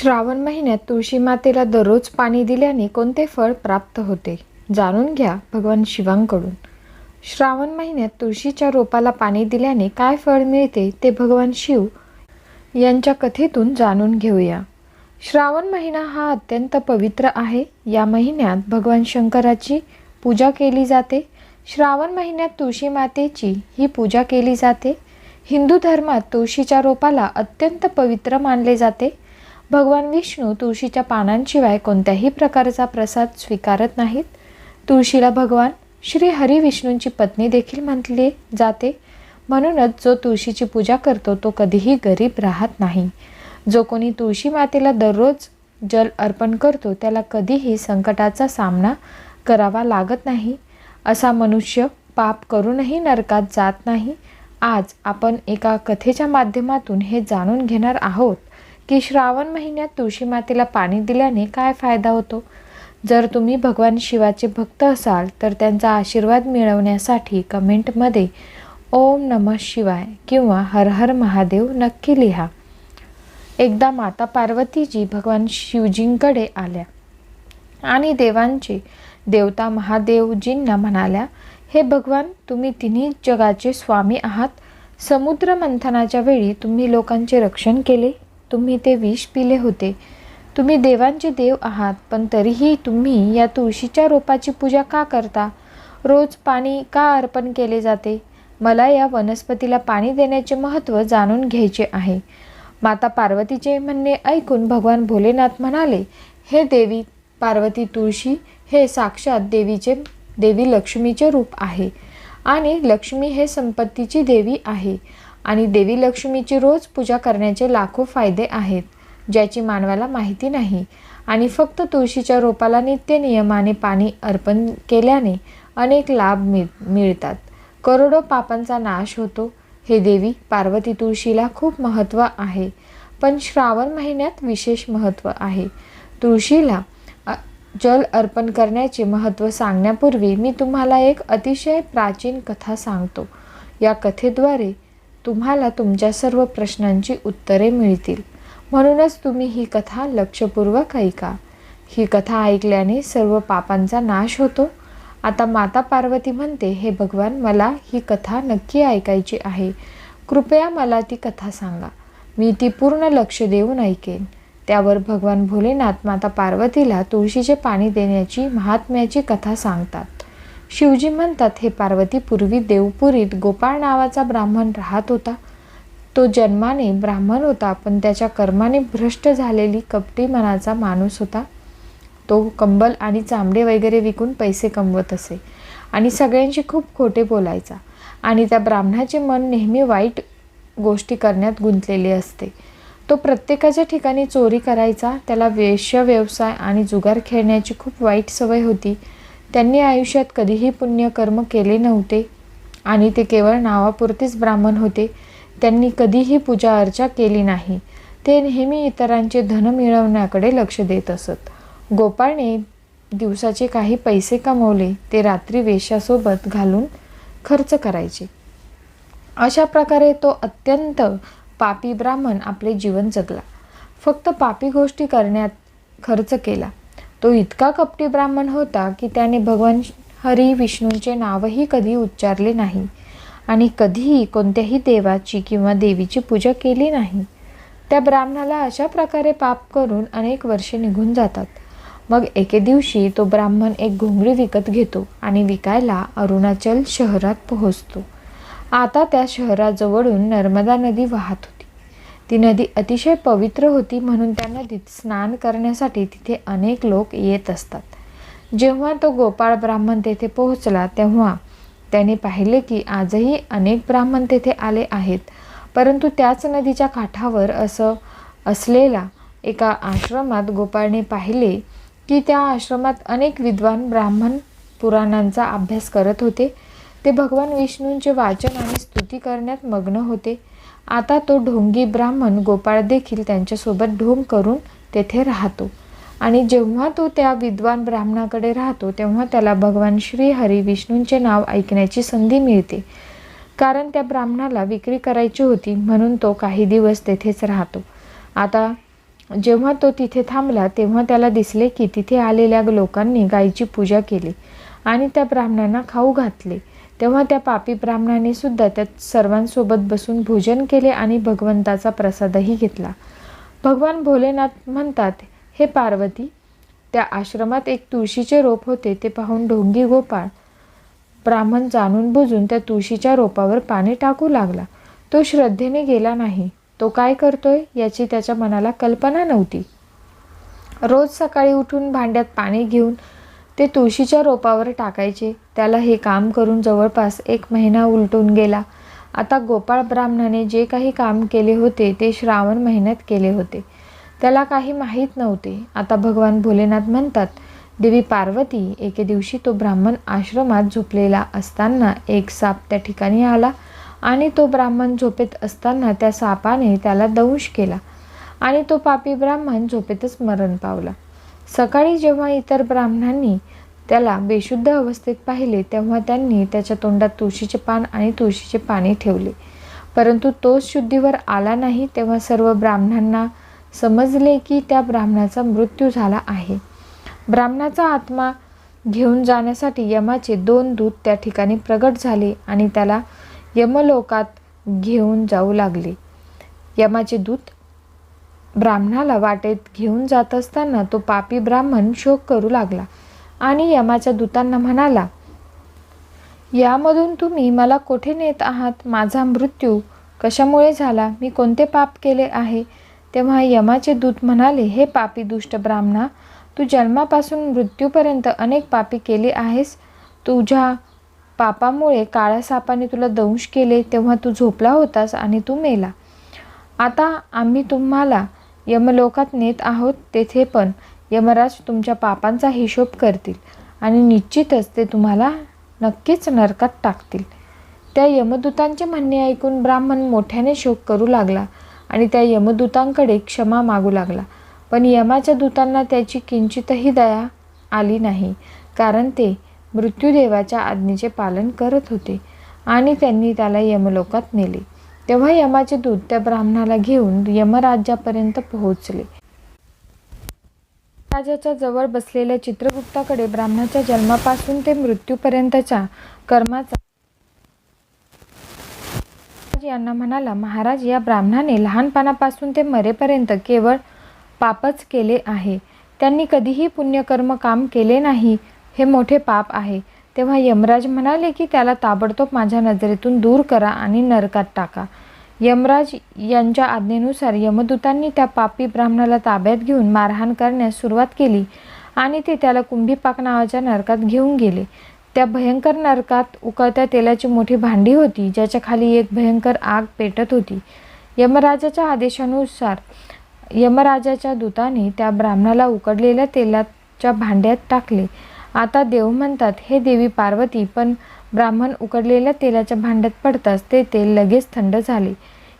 श्रावण महिन्यात तुळशी मातेला दररोज पाणी दिल्याने कोणते फळ प्राप्त होते? जाणून घ्या भगवान शिवांकडून. श्रावण महिन्यात तुळशीच्या रोपाला पाणी दिल्याने काय फळ मिळते ते भगवान शिव यांच्या कथेतून जाणून घेऊया. श्रावण महिना हा अत्यंत पवित्र आहे. या महिन्यात भगवान शंकराची पूजा केली जाते. श्रावण महिन्यात तुळशी मातेची ही पूजा केली जाते. हिंदू धर्मात तुळशीच्या रोपाला अत्यंत पवित्र मानले जाते. भगवान विष्णू तुळशीच्या पानांशिवाय कोणत्याही प्रकारचा प्रसाद स्वीकारत नाहीत. तुळशीला भगवान श्री हरी विष्णूंची पत्नी देखील म्हटली जाते. म्हणूनच जो तुळशीची पूजा करतो तो कधीही गरीब राहत नाही. जो कोणी तुळशी मातेला दररोज जल अर्पण करतो त्याला कधीही संकटाचा सामना करावा लागत नाही. असा मनुष्य पाप करूनही नरकात जात नाही. आज आपण एका कथेच्या माध्यमातून हे जाणून घेणार आहोत. की श्रावण महिन्यात तुळशी मातेला पाणी दिल्याने काय फायदा होतो? जर तुम्ही भगवान शिवाचे भक्त असाल तर त्यांचा आशीर्वाद मिळवण्यासाठी कमेंटमध्ये ओम नमः शिवाय किंवा हर हर महादेव नक्की लिहा. एकदा माता पार्वतीजी भगवान शिवजींकडे आल्या आणि देवांचे देवता महादेवजींना म्हणाल्या हे भगवान तुम्ही तिन्ही जगाचे स्वामी आहात. समुद्र मंथनाच्या वेळी तुम्ही लोकांचे रक्षण केले? तुम्ही ते विष पिले होते. तुम्ही देवांचे देव आहात पण तरीही तुम्ही या तुळशीच्या रोपाची पूजा का करता? रोज पाणी का अर्पण केले जाते? मला या वनस्पतीला पाणी देण्याचे महत्त्व जाणून घ्यायचे आहे. माता पार्वतीचे म्हणणे ऐकून भगवान भोलेनाथ म्हणाले हे देवी पार्वती तुळशी हे साक्षात देवीचे देवी लक्ष्मीचे रूप आहे. आणि लक्ष्मी हे संपत्तीची देवी आहे. आणि देवी लक्ष्मीची रोज पूजा करण्याचे लाखो फायदे आहेत ज्याची मानवाला माहिती नाही. आणि फक्त तुळशीच्या रोपाला नित्य नियमाने पाणी अर्पण केल्याने अनेक लाभ मिळ मिळतात. करोडो पापांचा नाश होतो. हे देवी पार्वती तुळशीला खूप महत्त्व आहे पण श्रावण महिन्यात विशेष महत्त्व आहे. तुळशीला जल अर्पण करण्याचे महत्त्व सांगण्यापूर्वी मी तुम्हाला एक अतिशय प्राचीन कथा सांगतो. या कथेद्वारे तुम्हाला तुमच्या सर्व प्रश्नांची उत्तरे मिळतील. म्हणूनच तुम्ही ही कथा लक्षपूर्वक ऐका. ही कथा ऐकल्याने सर्व पापांचा नाश होतो. आता माता पार्वती म्हणते हे भगवान मला ही कथा नक्की ऐकायची आहे. कृपया मला ती कथा सांगा. मी ती पूर्ण लक्ष देऊन ऐकेन. त्यावर भगवान भोलेनाथ माता पार्वतीला तुळशीचे पाणी देण्याची महात्म्याची कथा सांगतात. शिवजी म्हणतात हे पार्वती पूर्वी देवपुरीत गोपाळ नावाचा ब्राह्मण राहत होता. तो जन्माने ब्राह्मण होता पण त्याच्या कर्माने भ्रष्ट झालेली कपटी मनाचा माणूस होता. तो कंबल आणि चांबडे वगैरे विकून पैसे कमवत असे आणि सगळ्यांशी खूप खोटे बोलायचा आणि त्या ब्राह्मणाचे मन नेहमी वाईट गोष्टी करण्यात गुंतलेले असते. तो प्रत्येकाच्या ठिकाणी चोरी करायचा त्याला वेश्य व्यवसाय आणि जुगार खेळण्याची खूप वाईट सवय होती. त्यांनी आयुष्यात कधीही पुण्यकर्म केले नव्हते आणि ते केवळ नावापुरतेच ब्राह्मण होते. त्यांनी कधीही पूजा अर्चा केली नाही. ते नेहमी इतरांचे धन मिळवण्याकडे लक्ष देत असत. गोपाळने दिवसाचे काही पैसे कमवले ते रात्री वेशासोबत घालून खर्च करायचे. अशा प्रकारे तो अत्यंत पापी ब्राह्मण आपले जीवन जगला. फक्त पापी गोष्टी करण्यात खर्च केला. तो इतका कपटी ब्राह्मण होता की त्याने भगवान हरी विष्णूंचे नावही कधी उच्चारले नाही आणि कधीही कोणत्याही देवाची किंवा देवीची पूजा केली नाही. त्या ब्राह्मणाला अशा प्रकारे पाप करून अनेक वर्षे निघून जातात. मग एके दिवशी तो ब्राह्मण एक घोंगडी विकत घेतो आणि विकायला अरुणाचल शहरात पोहोचतो. आता त्या शहराजवळून नर्मदा नदी वाहत होती. ती नदी अतिशय पवित्र होती म्हणून त्या नदीत स्नान करण्यासाठी तिथे अनेक लोक येत असतात. जेव्हा तो गोपाळ ब्राह्मण तेथे पोहोचला तेव्हा त्याने पाहिले की आजही अनेक ब्राह्मण तेथे आले आहेत. परंतु त्याच नदीच्या काठावर असं असलेला एका आश्रमात गोपाळने पाहिले की त्या आश्रमात अनेक विद्वान ब्राह्मण पुराणांचा अभ्यास करत होते. ते भगवान विष्णूंचे वाचन आणि स्तुती करण्यात मग्न होते. आता तो ढोंगी ब्राह्मण गोपाळ देखील त्यांच्यासोबत ढोंग करून तेथे राहतो. आणि जेव्हा तो त्या विद्वान ब्राह्मणाकडे राहतो तेव्हा त्याला भगवान श्री हरी विष्णूंचे नाव ऐकण्याची संधी मिळते. कारण त्या ब्राह्मणाला विक्री करायची होती म्हणून तो काही दिवस तेथेच राहतो. आता जेव्हा तो तिथे थांबला तेव्हा त्याला दिसले की तिथे आलेल्या लोकांनी गायीची पूजा केली आणि त्या ब्राह्मणांना खाऊ घातले. तेव्हा त्या पापी ब्राह्मणाने सुद्धा त्या सर्वांसोबत बसून भोजन केले आणि भगवंताचा प्रसादही घेतला. भगवान भोलेनाथ म्हणतात हे पार्वती त्या आश्रमात एक तुळशीचे रोप होते ते पाहून ढोंगी गोपाळ ब्राह्मण जाणून बुजून त्या तुळशीच्या रोपावर पाणी टाकू लागला. तो श्रद्धेने गेला नाही. तो काय करतोय याची त्याच्या मनाला कल्पना नव्हती. रोज सकाळी उठून भांड्यात पाणी घेऊन ते तुळशीच्या रोपावर टाकायचे. त्याला हे काम करून जवळपास एक महिना उलटून गेला. आता गोपाळ ब्राह्मणाने जे काही काम केले होते ते श्रावण महिन्यात केले होते. त्याला काही माहीत नव्हते. आता भगवान भोलेनाथ म्हणतात देवी पार्वती एके दिवशी तो ब्राह्मण आश्रमात झोपलेला असताना एक साप त्या ठिकाणी आला आणि तो ब्राह्मण झोपेत असताना त्या सापाने त्याला दंश केला आणि तो पापी ब्राह्मण झोपेतच मरण पावला. सकाळी जेव्हा इतर ब्राह्मणांनी त्याला बेशुद्ध अवस्थेत पाहिले तेव्हा त्यांनी त्याच्या तोंडात तुळशीचे पान आणि तुळशीचे पाणी ठेवले. परंतु तोच शुद्धीवर आला नाही तेव्हा सर्व ब्राह्मणांना समजले की त्या ब्राह्मणाचा मृत्यू झाला आहे. ब्राह्मणाचा आत्मा घेऊन जाण्यासाठी यमाचे दोन दूत त्या ठिकाणी प्रगट झाले आणि त्याला यमलोकात घेऊन जाऊ लागले. यमाचे दूत ब्राह्मणाला वाटेत घेऊन जात असताना तो पापी ब्राह्मण शोक करू लागला आणि यमाच्या दूतांना म्हणाला यामधून तुम्ही मला कोठे नेत आहात? माझा मृत्यू कशामुळे झाला? मी कोणते पाप केले आहे? तेव्हा यमाचे दूत म्हणाले हे पापी दुष्ट ब्राह्मणा तू जन्मापासून मृत्यूपर्यंत अनेक पापी केली आहेस. तुझ्या पापामुळे काळ्या सापाने तुला दंश केले तेव्हा तू झोपला होतास आणि तू मेला. आता आम्ही तुम्हाला यमलोकात नेत आहोत तेथे पण यमराज तुमच्या पापांचा हिशोब करतील आणि निश्चितच ते तुम्हाला नक्कीच नरकात टाकतील. त्या यमदूतांचे म्हणणे ऐकून ब्राह्मण मोठ्याने शोक करू लागला आणि त्या यमदूतांकडे क्षमा मागू लागला. पण यमाच्या दूतांना त्याची किंचितही दया आली नाही कारण ते मृत्यूदेवाच्या आज्ञेचे पालन करत होते आणि त्यांनी त्याला यमलोकात नेले. तेव्हा यमाचे दूत त्या ब्राह्मणाला घेऊन यमराज्यापर्यंत पोहोचले. राजाच्या जवळ बसलेल्या चित्रगुप्ताकडे ब्राह्मणाच्या जन्मापासून ते मृत्यूपर्यंतच्या कर्माचा यांना म्हणाला महाराज या ब्राह्मणाने लहानपणापासून ते मरेपर्यंत केवळ पापच केले आहे. त्यांनी कधीही पुण्यकर्म काम केले नाही. हे मोठे पाप आहे. तेव्हा यमराज म्हणाले की त्याला ताबडतोब माझ्या नजरेतून दूर करा आणि नरकात टाका. यमराज यांच्या आज्ञेनुसार यमदूतांनी त्या पापी ब्राह्मणाला ताब्यात घेऊन मारहाण करण्यास सुरुवात केली आणि ते त्याला कुंभीपाक नावाच्या नरकात घेऊन गेले. त्या भयंकर नरकात उकळत्या तेलाची मोठी भांडी होती ज्याच्या खाली एक भयंकर आग पेटत होती. यमराजाच्या आदेशानुसार यमराजाच्या दूताने त्या ब्राह्मणाला उकडलेल्या तेलाच्या भांड्यात टाकले आता देव म्हणतात हे देवी पार्वती पण ब्राह्मण उकडलेल्या तेलाच्या भांड्यात पडताच ते तेल लगेच थंड झाले.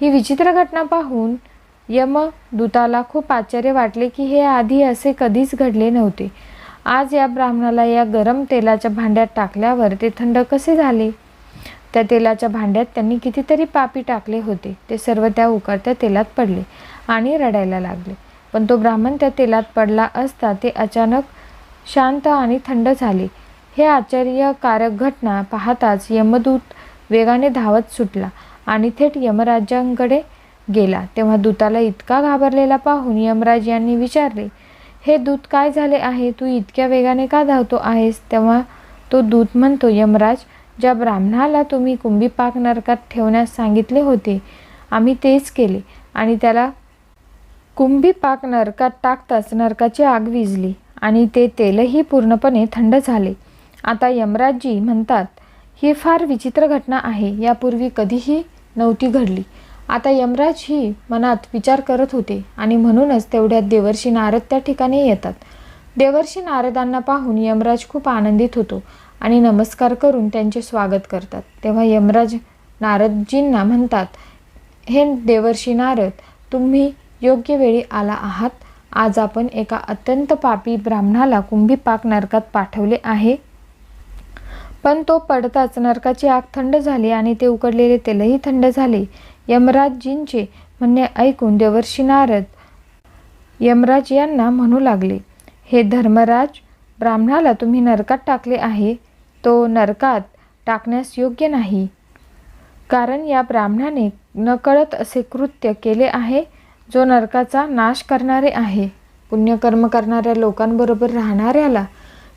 ही विचित्र घटना पाहून यमदूताला खूप आश्चर्य वाटले की हे आधी असे कधीच घडले नव्हते. आज या ब्राह्मणाला या गरम तेलाच्या भांड्यात टाकल्यावर ते थंड कसे झाले? त्या तेलाच्या भांड्यात त्यांनी कितीतरी पापी टाकले होते. ते सर्व त्या उकडत्या तेलात पडले आणि रडायला लागले. पण तो ब्राह्मण त्या तेलात पडला असता ते अचानक शांत आणि थंड झाले. हे आश्चर्यकारक घटना पाहताच यमदूत वेगाने धावत सुटला आणि थेट यमराजांकडे गेला. तेव्हा दूताला इतका घाबरलेला पाहून यमराज यांनी विचारले हे दूत काय झाले आहे? तू इतक्या वेगाने का धावतो आहेस? तेव्हा तो दूत म्हणतो यमराज ज्या ब्राह्मणाला तुम्ही कुंभीपाक नरकात ठेवण्यास सांगितले होते आम्ही तेच केले आणि त्याला कुंभीपाक नरकात टाकताच नरकाची आग विजली आणि ते तेलही पूर्णपणे थंड झाले. आता यमराजजी म्हणतात ही फार विचित्र घटना आहे यापूर्वी कधीही नव्हती घडली. आता यमराज ही मनात विचार करत होते आणि म्हणूनच तेवढ्यात देवर्षी नारद त्या ठिकाणी येतात. देवर्षी नारदांना पाहून यमराज खूप आनंदित होतो आणि नमस्कार करून त्यांचे स्वागत करतात. तेव्हा यमराज नारदजींना म्हणतात हे देवर्षी नारद तुम्ही योग्य वेळी आला आहात? आज आपण एका अत्यंत पापी ब्राह्मणाला कुंभीपाक नरकात पाठवले आहे. पण तो पडताच नरकाची आग थंड झाली आणि ते उकडलेले तेलही थंड झाले. यमराजजींचे म्हणणे ऐकून देवर्षी नारद यमराज यांना म्हणू लागले हे धर्मराज ब्राह्मणाला तुम्ही नरकात टाकले आहे. तो नरकात टाकण्यास योग्य नाही. कारण या ब्राह्मणाने नकळत असे कृत्य केले आहे. जो नरकाचा नाश करणारे आहे पुण्यकर्म करणाऱ्या लोकांबरोबर राहणाऱ्याला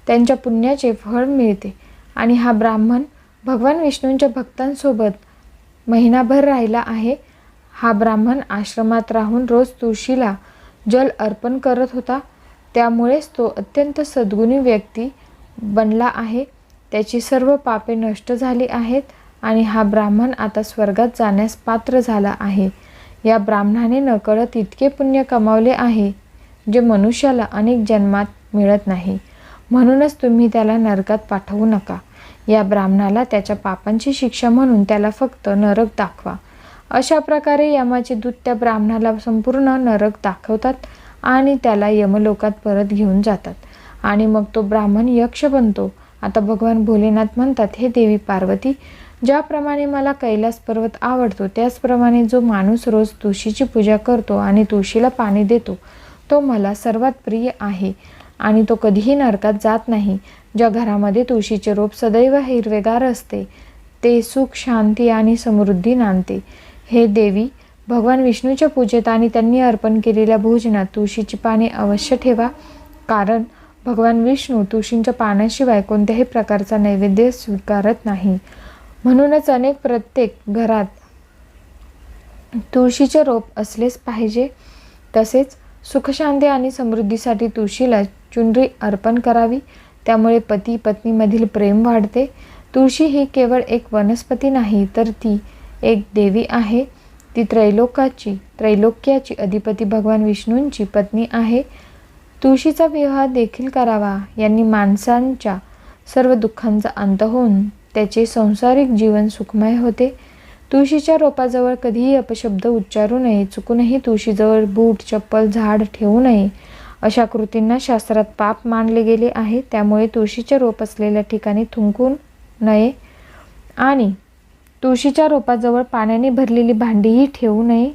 त्यांच्या पुण्याचे फळ मिळते. आणि हा ब्राह्मण भगवान विष्णूंच्या भक्तांसोबत महिनाभर राहिला आहे. हा ब्राह्मण आश्रमात राहून रोज तुळशीला जल अर्पण करत होता. त्यामुळेच तो अत्यंत सद्गुणी व्यक्ती बनला आहे. त्याची सर्व पापे नष्ट झाली आहेत आणि हा ब्राह्मण आता स्वर्गात जाण्यास पात्र झाला आहे. या ब्राह्मणाने नकळत इतके पुण्य कमावले आहे जे मनुष्याला अनेक जन्मात मिळत नाही. म्हणूनच तुम्ही त्याला नरकात पाठवू नका. या ब्राह्मणाला त्याच्या पापांची शिक्षा म्हणून त्याला फक्त नरक दाखवा. अशा प्रकारे यमाचे दूत त्या ब्राह्मणाला संपूर्ण नरक दाखवतात आणि त्याला यमलोकात परत घेऊन जातात. आणि मग तो ब्राह्मण यक्ष बनतो. आता भगवान भोलेनाथ म्हणतात हे देवी पार्वती ज्याप्रमाणे मला कैलास पर्वत आवडतो त्याचप्रमाणे जो माणूस रोज तुळशीची पूजा करतो आणि तुळशीला पाणी देतो तो मला सर्वात प्रिय आहे. आणि तो कधीही नरकात जात नाही. ज्या घरामध्ये तुळशीचे रोप सदैव हिरवेगार असते ते सुख शांती आणि समृद्धी नांदते. हे देवी भगवान विष्णूच्या पूजेत आणि त्यांनी अर्पण केलेल्या भोजनात तुळशीची पाने अवश्य ठेवा कारण भगवान विष्णू तुळशींच्या पाण्याशिवाय कोणत्याही प्रकारचा नैवेद्य स्वीकारत नाही. म्हणूनच अनेक प्रत्येक घरात तुळशीचे रोप असलेच पाहिजे. तसेच सुखशांती आणि समृद्धीसाठी तुळशीला चुनरी अर्पण करावी. त्यामुळे पती पत्नीमधील प्रेम वाढते. तुळशी ही केवळ एक वनस्पती नाही तर ती एक देवी आहे. ती त्रैलोकाची त्रैलोक्याची अधिपती भगवान विष्णूंची पत्नी आहे. तुळशीचा विवाह देखील करावा. यांनी माणसांच्या सर्व दुःखांचा अंत होऊन त्याचे संसारिक जीवन सुखमय होते. तुळशीच्या रोपाजवळ कधीही अपशब्द उच्चारू नये चुकूनही तुळशीजवळ बूट चप्पल झाड ठेवू नये अशा कृतींना शास्त्रात पाप मानले गेले आहे. त्यामुळे तुळशीचे रोप असलेल्या ठिकाणी थुंकू नये आणि तुळशीच्या रोपाजवळ पाण्याने भरलेली भांडीही ठेवू नये.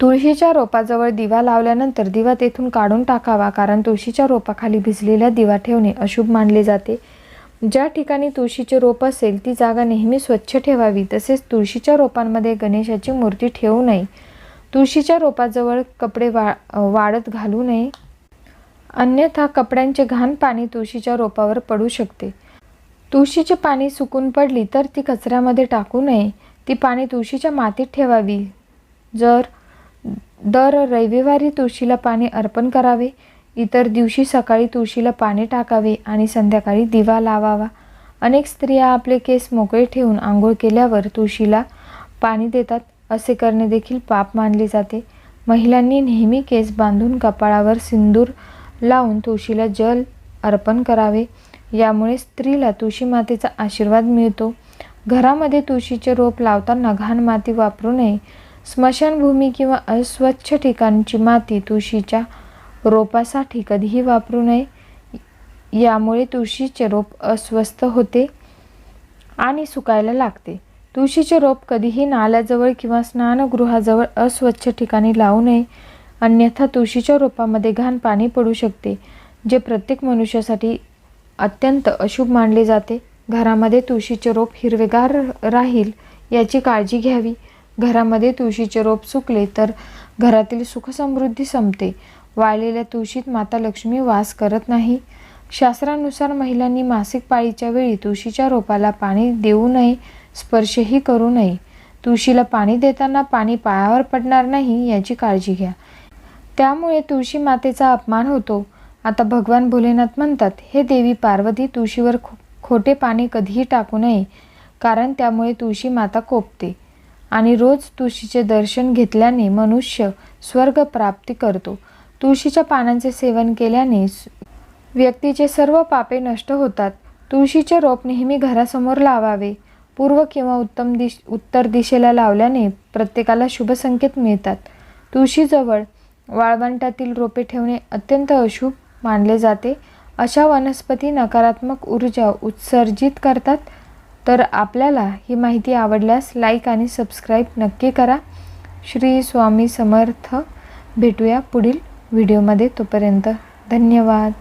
तुळशीच्या रोपाजवळ दिवा लावल्यानंतर दिवा तेथून काढून टाकावा कारण तुळशीच्या रोपाखाली भिजलेला दिवा ठेवणे अशुभ मानले जाते. ज्या ठिकाणी तुळशीचे रोप असेल ती जागा नेहमी स्वच्छ ठेवावी. तसेच तुळशीच्या रोपांमध्ये गणेशाची मूर्ती ठेवू नये. तुळशीच्या रोपाजवळ कपडे वा वाळत घालू नये. अन्यथा कपड्यांचे घाण पाणी तुळशीच्या रोपावर पडू शकते. तुळशीचे पाणी सुकून पडली तर ती कचऱ्यामध्ये टाकू नये. ती पाणी तुळशीच्या मातीत ठेवावी. जर दर रविवारी तुळशीला पाणी अर्पण करावे इतर दिवशी सकाळी तुळशीला पाणी टाकावे आणि संध्याकाळी दिवा लावावा. अनेक स्त्रिया आपले केस मोकळे ठेवून आंघोळ केल्यावर तुळशीला पाणी देतात असे करणे देखील पाप मानले जाते. महिलांनी नेहमी केस बांधून कपाळावर सिंदूर लावून तुळशीला जल अर्पण करावे. यामुळे स्त्रीला तुळशी मातेचा आशीर्वाद मिळतो. घरामध्ये तुळशीचे रोप लावताना घाण माती वापरू नये. स्मशानभूमी किंवा अस्वच्छ ठिकाणची माती तुळशीच्या रोपासाठी कधीही वापरू नये. यामुळे तुळशीचे रोप अस्वस्थ होते आणि सुकायला लागते. तुळशीचे रोप कधीही नाल्याजवळ किंवा स्नानगृहाजवळ अस्वच्छ ठिकाणी लावू नये. अन्यथा तुळशीच्या रोपामध्ये घाण पाणी पडू शकते जे प्रत्येक मनुष्यासाठी अत्यंत अशुभ मानले जाते. घरामध्ये तुळशीचे रोप हिरवेगार राहील याची काळजी घ्यावी. घरामध्ये तुळशीचे रोप सुकले तर घरातील सुखसमृद्धी संपते. वाळलेल्या तुळशीत माता लक्ष्मी वास करत नाही. शास्त्रानुसार महिलांनी मासिक पाळीच्या वेळी तुळशीच्या रोपाला पाणी देऊ नये स्पर्शही करू नये. तुळशीला पाणी देताना पाणी पायावर पडणार नाही याची काळजी घ्या. त्यामुळे तुळशी मातेचा अपमान होतो. आता भगवान भोलेनाथ म्हणतात हे देवी पार्वती तुळशीवर खो खोटे पाणी कधीही टाकू नये कारण त्यामुळे तुळशी माता कोपते. आणि रोज तुळशीचे दर्शन घेतल्याने मनुष्य स्वर्ग प्राप्ती करतो. तुळशीच्या पानांचे सेवन केल्याने व्यक्तीचे सर्व पापे नष्ट होतात. तुळशीचे रोप नेहमी घरासमोर लावावे. पूर्व किंवा उत्तम दिश उत्तर दिशेला लावल्याने प्रत्येकाला शुभ संकेत मिळतात. तुळशीजवळ वाळवंटातील रोपे ठेवणे अत्यंत अशुभ मानले जाते. अशा वनस्पती नकारात्मक ऊर्जा उत्सर्जित करतात. तर आपल्याला ही माहिती आवडल्यास लाईक आणि सबस्क्राईब नक्की करा. श्री स्वामी समर्थ. भेटूया पुढील व्हिडिओमध्ये तोपर्यंत धन्यवाद.